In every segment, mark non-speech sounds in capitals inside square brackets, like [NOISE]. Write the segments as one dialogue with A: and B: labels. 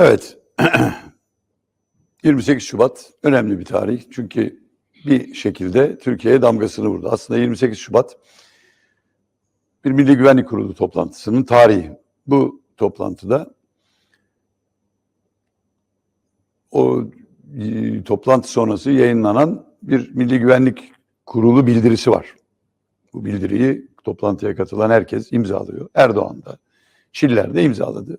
A: Evet. [CLEARS THROAT] 28 Şubat önemli bir tarih. Çünkü bir şekilde Türkiye'ye damgasını vurdu. Aslında 28 Şubat bir Milli Güvenlik Kurulu toplantısının tarihi. Bu toplantıda o e, toplantı sonrası yayınlanan bir Milli Güvenlik Kurulu bildirisi var. Bu bildiriyi toplantıya katılan herkes imzalıyor. Erdoğan da, Çiller de imzaladı.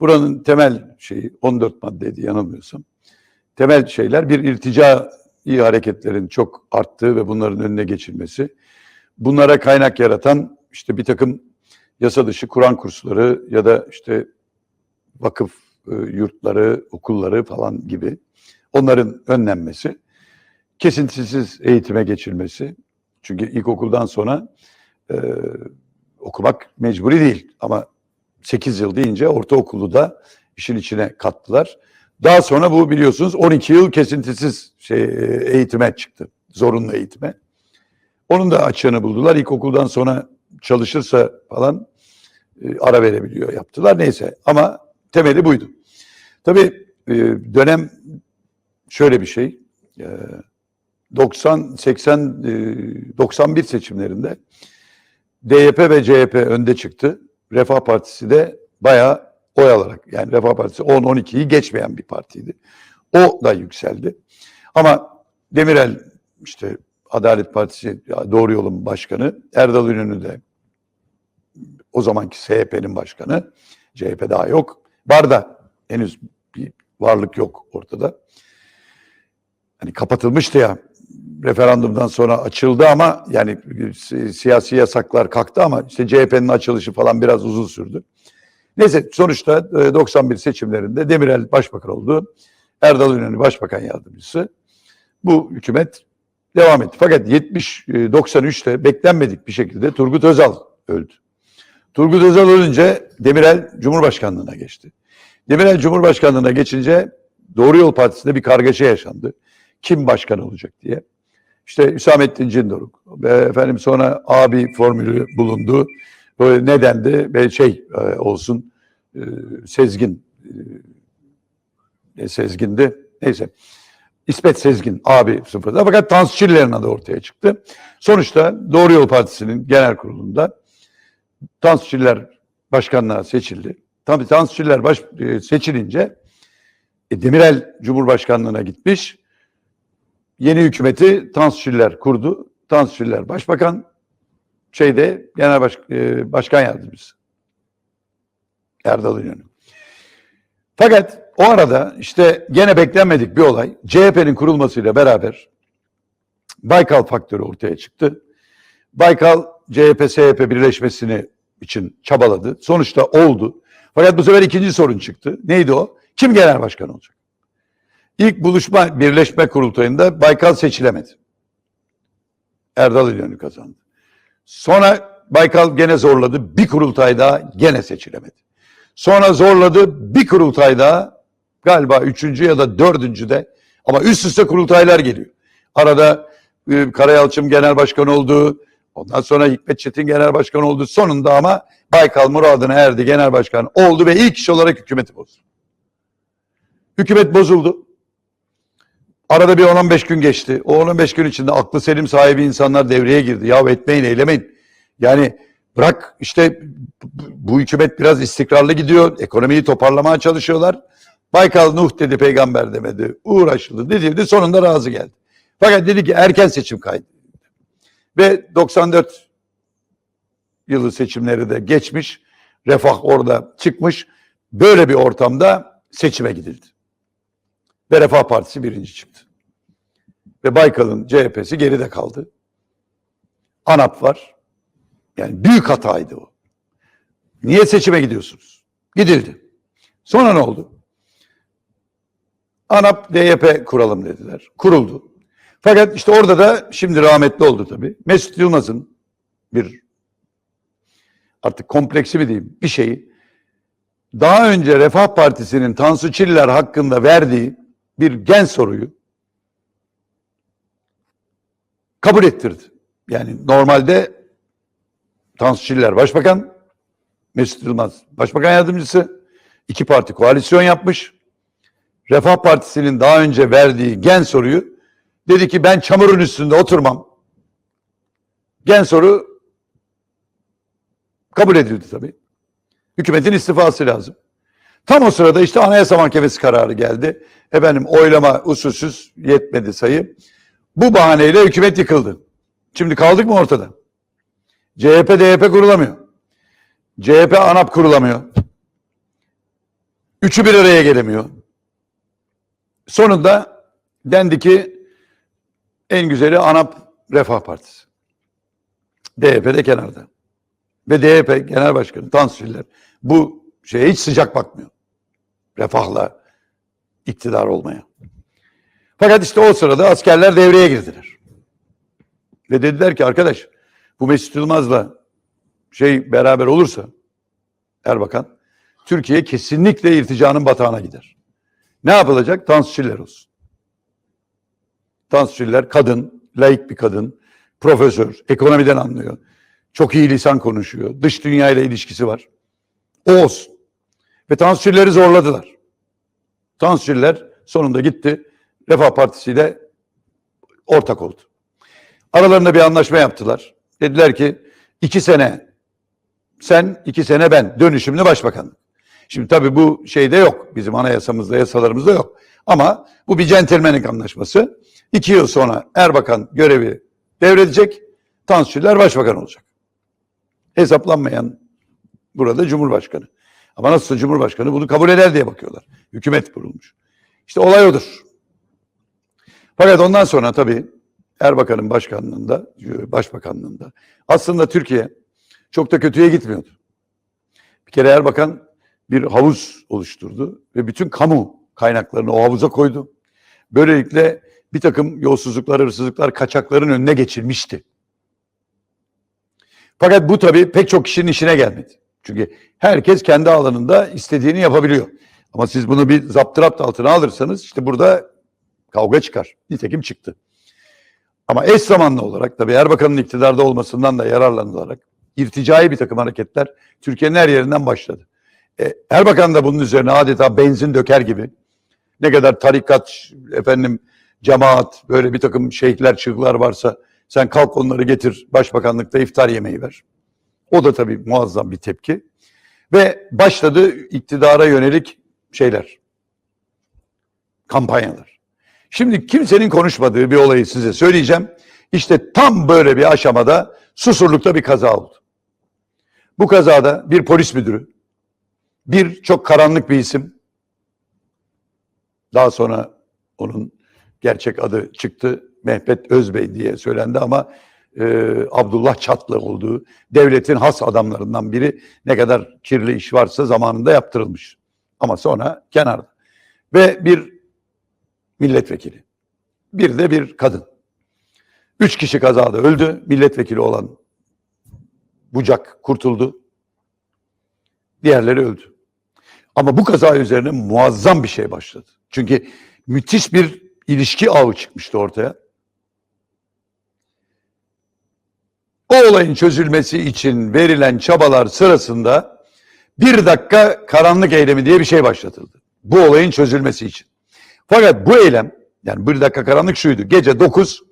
A: Buranın temel şeyi 14 maddeydi yanılmıyorsam. Temel şeyler bir irticai hareketlerin çok arttığı ve bunların önüne geçilmesi. Bunlara kaynak yaratan işte bir takım yasa dışı Kur'an kursları ya da işte vakıf e, yurtları, okulları falan gibi onların önlenmesi. Kesintisiz eğitime geçilmesi. Çünkü ilkokuldan sonra e, okumak mecburi değil ama 8 yıl deyince ortaokulu da işin içine kattılar. Daha sonra bu biliyorsunuz 12 yıl kesintisiz şey, eğitime çıktı. Zorunlu eğitime. Onun da açığını buldular. İlkokuldan sonra çalışırsa falan e, ara verebiliyor yaptılar. Neyse ama temeli buydu. Tabii e, dönem şöyle bir şey. E, 90 80 e, 91 seçimlerinde DYP ve CHP önde çıktı. Refah Partisi de bayağı oy alarak yani Refah Partisi 10-12'yi geçmeyen bir partiydi. O da yükseldi. Ama Demirel işte Adalet Partisi Doğru Yolun Başkanı, Erdal İnönü de o zamanki SHP'nin başkanı, CHP daha yok. Var da henüz bir varlık yok ortada. Hani kapatılmıştı ya referandumdan sonra açıldı ama yani si- siyasi yasaklar kalktı ama işte CHP'nin açılışı falan biraz uzun sürdü. Neyse sonuçta e, 91 seçimlerinde Demirel başbakan oldu. Erdal İnönü başbakan yardımcısı. Bu hükümet devam etti. Fakat 70 e, 93'te beklenmedik bir şekilde Turgut Özal öldü. Turgut Özal ölünce Demirel Cumhurbaşkanlığına geçti. Demirel Cumhurbaşkanlığına geçince Doğru Yol Partisi'nde bir kargaşa yaşandı. Kim başkan olacak diye. İşte Hüsamettin Cindoruk efendim sonra abi formülü bulundu. Böyle nedendi ve şey e, olsun e, Sezgin e, Sezgin'di neyse İsmet Sezgin abi sıfırda fakat Tansu Çiller'in adı ortaya çıktı. Sonuçta Doğru Yol Partisi'nin genel kurulunda Tansu Çiller başkanlığa seçildi. Tabii Tansu Çiller baş, seçilince e, Demirel Cumhurbaşkanlığına gitmiş. Yeni hükümeti Tansu kurdu. Tansu başbakan, şeyde genel baş, e, başkan yardımcısı. Erdal İnönü. Fakat o arada işte gene beklenmedik bir olay. CHP'nin kurulmasıyla beraber Baykal faktörü ortaya çıktı. Baykal CHP-SHP birleşmesini için çabaladı. Sonuçta oldu. Fakat bu sefer ikinci sorun çıktı. Neydi o? Kim genel başkan olacak? İlk buluşma birleşme kurultayında Baykal seçilemedi. Erdal İnönü kazandı. Sonra Baykal gene zorladı. Bir kurultay daha gene seçilemedi. Sonra zorladı. Bir kurultay daha galiba üçüncü ya da dördüncü de ama üst üste kurultaylar geliyor. Arada e, Karayalçım genel başkan oldu. Ondan sonra Hikmet Çetin genel başkan oldu. Sonunda ama Baykal muradına erdi genel başkan oldu ve ilk iş olarak hükümeti bozdu. Hükümet bozuldu. Arada bir 10-15 gün geçti. O 10-15 gün içinde aklı selim sahibi insanlar devreye girdi. Ya etmeyin eylemeyin. Yani bırak işte bu- hükümet biraz istikrarlı gidiyor. Ekonomiyi toparlamaya çalışıyorlar. Baykal Nuh dedi peygamber demedi. Uğraşıldı dedi. Sonunda razı geldi. Fakat dedi ki erken seçim kaydı. Ve 94 yılı seçimleri de geçmiş. Refah orada çıkmış. Böyle bir ortamda seçime gidildi. Ve Refah Partisi birinci çıktı. Ve Baykal'ın CHP'si geride kaldı. ANAP var. Yani büyük hataydı o. Niye seçime gidiyorsunuz? Gidildi. Sonra ne oldu? ANAP DYP kuralım dediler. Kuruldu. Fakat işte orada da şimdi rahmetli oldu tabii. Mesut Yılmaz'ın bir artık kompleksi mi diyeyim bir şeyi daha önce Refah Partisi'nin Tansu Çiller hakkında verdiği bir gen soruyu kabul ettirdi. Yani normalde Tansu Çiller Başbakan, Mesut Yılmaz Başbakan Yardımcısı, iki parti koalisyon yapmış. Refah Partisi'nin daha önce verdiği gen soruyu dedi ki ben çamurun üstünde oturmam. Gen soru kabul edildi tabii. Hükümetin istifası lazım. Tam o sırada işte Anayasa Mahkemesi kararı geldi. Efendim oylama usulsüz yetmedi sayı. Bu bahaneyle hükümet yıkıldı. Şimdi kaldık mı ortada? CHP DYP kurulamıyor. CHP ANAP kurulamıyor. Üçü bir araya gelemiyor. Sonunda dendi ki en güzeli ANAP Refah Partisi. DYP de kenarda. Ve DYP Genel Başkanı Tansu Çiller bu şeye hiç sıcak bakmıyor. Refahla iktidar olmaya. Fakat işte o sırada askerler devreye girdiler. Ve dediler ki arkadaş bu Mesut Yılmaz'la şey beraber olursa Erbakan Türkiye kesinlikle irticanın batağına gider. Ne yapılacak? Tansu olsun. Tansu kadın, laik bir kadın, profesör, ekonomiden anlıyor. Çok iyi lisan konuşuyor. Dış dünyayla ilişkisi var. O olsun. Ve Tansu Çiller'i zorladılar. Tansu Çiller sonunda gitti. Refah Partisi ile ortak oldu. Aralarında bir anlaşma yaptılar. Dediler ki iki sene sen, iki sene ben. Dönüşümlü başbakan. Şimdi tabii bu şeyde yok. Bizim anayasamızda, yasalarımızda yok. Ama bu bir centilmenlik anlaşması. İki yıl sonra Erbakan görevi devredecek. Tansu Çiller başbakan olacak. Hesaplanmayan burada Cumhurbaşkanı. Ama nasılsa Cumhurbaşkanı bunu kabul eder diye bakıyorlar. Hükümet kurulmuş. İşte olay odur. Fakat ondan sonra tabii Erbakan'ın başkanlığında, başbakanlığında aslında Türkiye çok da kötüye gitmiyordu. Bir kere Erbakan bir havuz oluşturdu ve bütün kamu kaynaklarını o havuza koydu. Böylelikle bir takım yolsuzluklar, hırsızlıklar, kaçakların önüne geçilmişti. Fakat bu tabii pek çok kişinin işine gelmedi. Çünkü herkes kendi alanında istediğini yapabiliyor. Ama siz bunu bir zaptırapt altına alırsanız işte burada kavga çıkar. Nitekim çıktı. Ama eş zamanlı olarak tabii Erbakan'ın iktidarda olmasından da yararlanılarak irticai bir takım hareketler Türkiye'nin her yerinden başladı. E, Erbakan da bunun üzerine adeta benzin döker gibi ne kadar tarikat, efendim cemaat, böyle bir takım şeyhler, çığlıklar varsa sen kalk onları getir başbakanlıkta iftar yemeği ver. O da tabii muazzam bir tepki. Ve başladı iktidara yönelik şeyler, kampanyalar. Şimdi kimsenin konuşmadığı bir olayı size söyleyeceğim. İşte tam böyle bir aşamada Susurluk'ta bir kaza oldu. Bu kazada bir polis müdürü, bir çok karanlık bir isim, daha sonra onun gerçek adı çıktı, Mehmet Özbey diye söylendi ama e, Abdullah Çatlı olduğu devletin has adamlarından biri ne kadar kirli iş varsa zamanında yaptırılmış. Ama sonra kenarda. Ve bir milletvekili. Bir de bir kadın. Üç kişi kazada öldü. Milletvekili olan Bucak kurtuldu. Diğerleri öldü. Ama bu kaza üzerine muazzam bir şey başladı. Çünkü müthiş bir ilişki ağı çıkmıştı ortaya. O olayın çözülmesi için verilen çabalar sırasında bir dakika karanlık eylemi diye bir şey başlatıldı. Bu olayın çözülmesi için. Fakat bu eylem yani bir dakika karanlık şuydu. Gece 9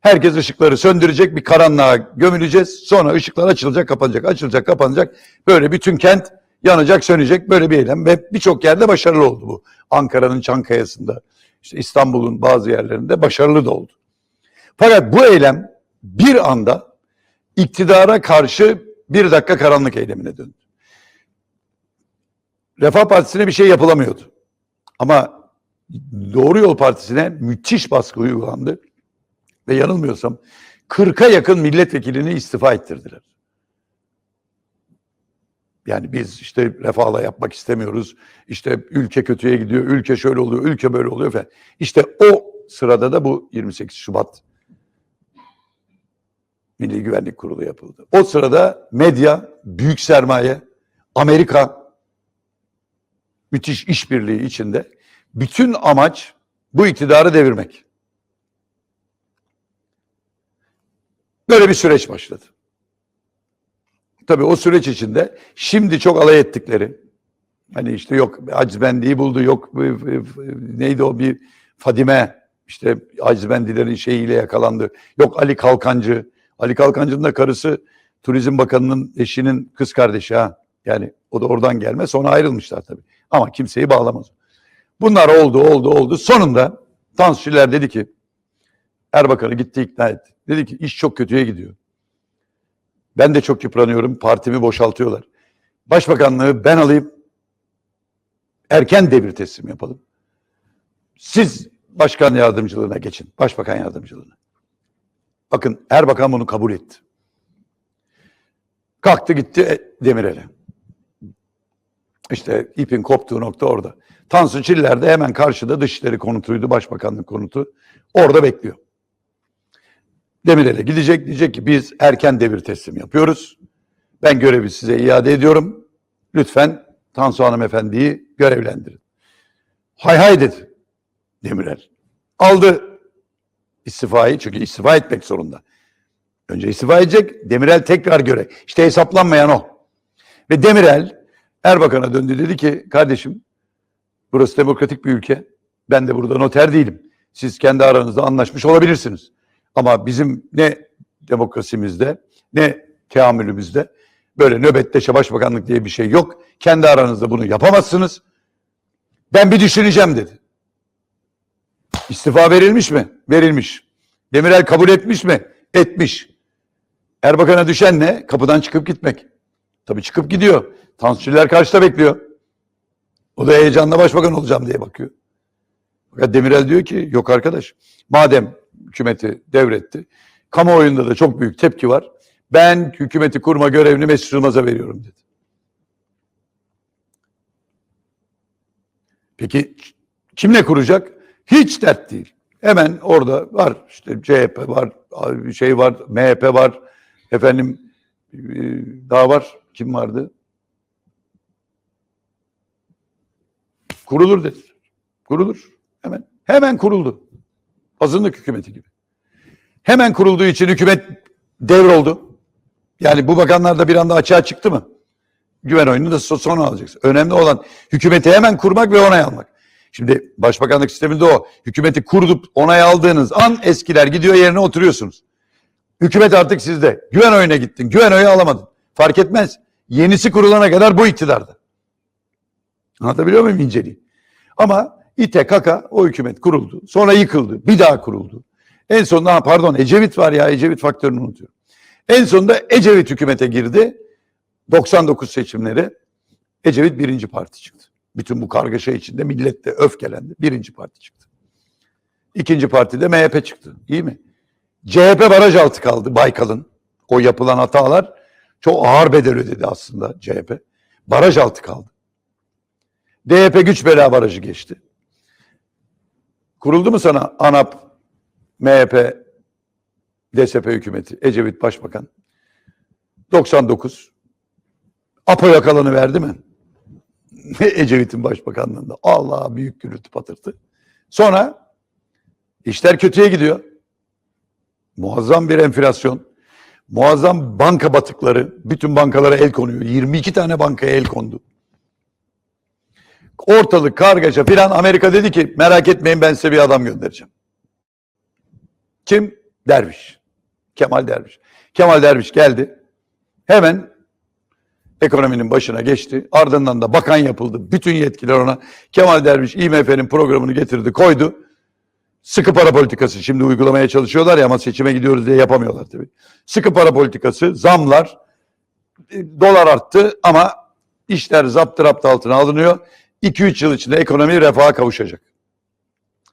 A: herkes ışıkları söndürecek bir karanlığa gömüleceğiz. Sonra ışıklar açılacak kapanacak açılacak kapanacak. Böyle bütün kent yanacak sönecek böyle bir eylem ve birçok yerde başarılı oldu bu. Ankara'nın Çankaya'sında işte İstanbul'un bazı yerlerinde başarılı da oldu. Fakat bu eylem bir anda iktidara karşı bir dakika karanlık eylemine döndü. Refah Partisi'ne bir şey yapılamıyordu. Ama Doğru Yol Partisi'ne müthiş baskı uygulandı. Ve yanılmıyorsam 40'a yakın milletvekilini istifa ettirdiler. Yani biz işte refahla yapmak istemiyoruz. İşte ülke kötüye gidiyor, ülke şöyle oluyor, ülke böyle oluyor falan. İşte o sırada da bu 28 Şubat Milli Güvenlik Kurulu yapıldı. O sırada medya, büyük sermaye, Amerika müthiş işbirliği içinde bütün amaç bu iktidarı devirmek. Böyle bir süreç başladı. Tabii o süreç içinde şimdi çok alay ettikleri Hani işte yok Acizbendi'yi buldu, yok bu- bu- bu- neydi o bir Fadime işte Acizbendilerin şeyiyle yakalandı. Yok Ali Kalkancı. Ali Kalkancı'nın da karısı Turizm Bakanı'nın eşinin kız kardeşi ha. Yani o da oradan gelme. Sonra ayrılmışlar tabii. Ama kimseyi bağlamaz. Bunlar oldu, oldu, oldu. Sonunda Tansu Çiller dedi ki Erbakan'ı gitti ikna etti. Dedi ki iş çok kötüye gidiyor. Ben de çok yıpranıyorum. Partimi boşaltıyorlar. Başbakanlığı ben alayım. Erken devir teslim yapalım. Siz başkan yardımcılığına geçin. Başbakan yardımcılığına. Bakın Erbakan bunu kabul etti. Kalktı gitti e, Demirel'e. İşte ipin koptuğu nokta orada. Tansu Çiller de hemen karşıda Dışişleri konutuydu, Başbakanlık konutu. Orada bekliyor. Demirel'e gidecek diyecek ki biz erken devir teslim yapıyoruz. Ben görevi size iade ediyorum. Lütfen Tansu Hanımefendi'yi görevlendirin. Hay hay dedi Demirel. Aldı istifayı çünkü istifa etmek zorunda. Önce istifa edecek, Demirel tekrar göre. İşte hesaplanmayan o. Ve Demirel Erbakan'a döndü dedi ki kardeşim burası demokratik bir ülke. Ben de burada noter değilim. Siz kendi aranızda anlaşmış olabilirsiniz. Ama bizim ne demokrasimizde ne teamülümüzde böyle nöbetleşe başbakanlık diye bir şey yok. Kendi aranızda bunu yapamazsınız. Ben bir düşüneceğim dedi. İstifa verilmiş mi? Verilmiş. Demirel kabul etmiş mi? Etmiş. Erbakan'a düşen ne? Kapıdan çıkıp gitmek. Tabii çıkıp gidiyor. Tansiyoner karşıda bekliyor. O da heyecanla başbakan olacağım diye bakıyor. Fakat Demirel diyor ki yok arkadaş madem hükümeti devretti kamuoyunda da çok büyük tepki var. Ben hükümeti kurma görevini Mesut Yılmaz'a veriyorum dedi. Peki kimle kuracak? Hiç dert değil. Hemen orada var işte CHP var, şey var, MHP var. Efendim e, daha var. Kim vardı? Kurulur dedi. Kurulur. Hemen. Hemen kuruldu. Azınlık hükümeti gibi. Hemen kurulduğu için hükümet devroldu. Yani bu bakanlar da bir anda açığa çıktı mı? Güven oyunu da so- sonra alacaksın. Önemli olan hükümeti hemen kurmak ve onay almak. Şimdi başbakanlık sisteminde o. Hükümeti kurup onay aldığınız an eskiler gidiyor yerine oturuyorsunuz. Hükümet artık sizde. Güven oyuna gittin. Güven oyu alamadın. Fark etmez. Yenisi kurulana kadar bu iktidarda. Anlatabiliyor muyum inceliği? Ama İTE Kaka o hükümet kuruldu. Sonra yıkıldı. Bir daha kuruldu. En sonunda ha, pardon Ecevit var ya Ecevit faktörünü unutuyorum. En sonunda Ecevit hükümete girdi. 99 seçimleri Ecevit birinci parti çıktı. Bütün bu kargaşa içinde millet de öfkelendi. Birinci parti çıktı. İkinci partide MHP çıktı. İyi mi? CHP baraj altı kaldı Baykal'ın. O yapılan hatalar çok ağır bedel ödedi aslında CHP. Baraj altı kaldı. DYP güç bela barajı geçti. Kuruldu mu sana ANAP, MHP, DSP hükümeti, Ecevit Başbakan? 99. APO yakalanı verdi mi? [LAUGHS] Ecevit'in başbakanlığında. Allah büyük gürültü patırtı. Sonra işler kötüye gidiyor. Muazzam bir enflasyon. Muazzam banka batıkları. Bütün bankalara el konuyor. 22 tane bankaya el kondu. Ortalık kargaşa filan Amerika dedi ki merak etmeyin ben size bir adam göndereceğim. Kim? Derviş. Kemal Derviş. Kemal Derviş geldi. Hemen ekonominin başına geçti. Ardından da bakan yapıldı. Bütün yetkiler ona. Kemal Derviş IMF'nin programını getirdi, koydu. Sıkı para politikası şimdi uygulamaya çalışıyorlar ya ama seçime gidiyoruz diye yapamıyorlar tabii. Sıkı para politikası, zamlar, e, dolar arttı ama işler zaptı altına alınıyor. 2-3 yıl içinde ekonomi refaha kavuşacak.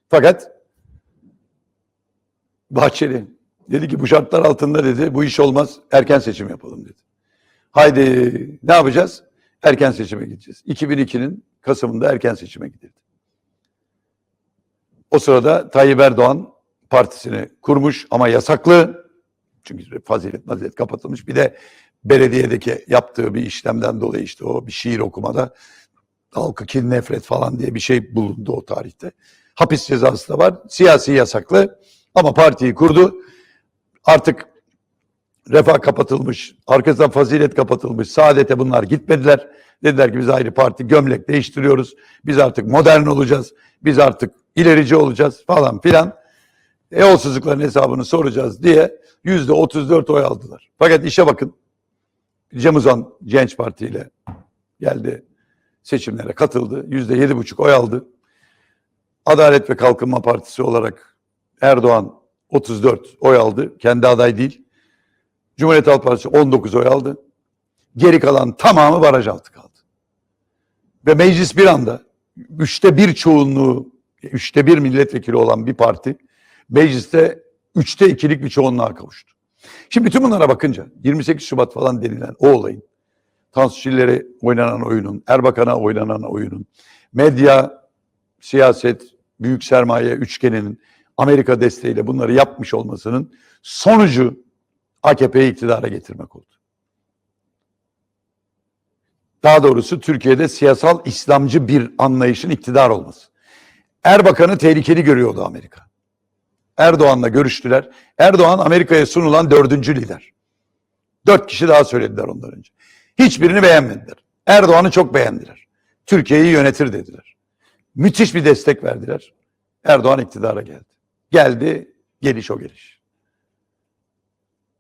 A: Fakat Bahçeli dedi ki bu şartlar altında dedi bu iş olmaz erken seçim yapalım dedi. Haydi ne yapacağız? Erken seçime gideceğiz. 2002'nin Kasım'ında erken seçime gidildi. O sırada Tayyip Erdoğan partisini kurmuş ama yasaklı. Çünkü fazilet mazilet kapatılmış. Bir de belediyedeki yaptığı bir işlemden dolayı işte o bir şiir okumada halkı kin nefret falan diye bir şey bulundu o tarihte. Hapis cezası da var. Siyasi yasaklı ama partiyi kurdu. Artık refah kapatılmış, arkasından fazilet kapatılmış. Saadete bunlar gitmediler Dediler ki biz ayrı parti gömlek değiştiriyoruz. Biz artık modern olacağız. Biz artık ilerici olacağız falan filan. E yolsuzlukların hesabını soracağız diye yüzde 34 oy aldılar. Fakat işe bakın. Cem Uzan Genç Parti ile geldi seçimlere katıldı. Yüzde yedi buçuk oy aldı. Adalet ve Kalkınma Partisi olarak Erdoğan 34 oy aldı. Kendi aday değil. Cumhuriyet Halk Partisi 19 oy aldı. Geri kalan tamamı baraj altı kaldı. Ve meclis bir anda üçte bir çoğunluğu, üçte bir milletvekili olan bir parti mecliste üçte ikilik bir çoğunluğa kavuştu. Şimdi bütün bunlara bakınca 28 Şubat falan denilen o olayın, Tansu Çiller'e oynanan oyunun, Erbakan'a oynanan oyunun, medya, siyaset, büyük sermaye üçgeninin Amerika desteğiyle bunları yapmış olmasının sonucu AKP'yi iktidara getirmek oldu. Daha doğrusu Türkiye'de siyasal İslamcı bir anlayışın iktidar olması. Erbakan'ı tehlikeli görüyordu Amerika. Erdoğan'la görüştüler. Erdoğan Amerika'ya sunulan dördüncü lider. Dört kişi daha söylediler ondan önce. Hiçbirini beğenmediler. Erdoğan'ı çok beğendiler. Türkiye'yi yönetir dediler. Müthiş bir destek verdiler. Erdoğan iktidara geldi. Geldi, geliş o geliş.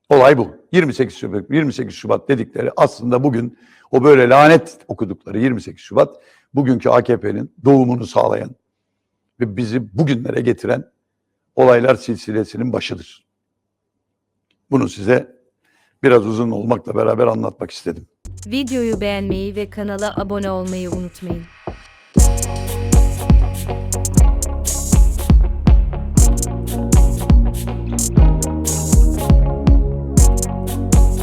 A: Olay bu. 28 Şubat, 28 Şubat dedikleri aslında bugün o böyle lanet okudukları 28 Şubat bugünkü AKP'nin doğumunu sağlayan ve bizi bugünlere getiren olaylar silsilesinin başıdır. Bunu size biraz uzun olmakla beraber anlatmak istedim.
B: Videoyu beğenmeyi ve kanala abone olmayı unutmayın.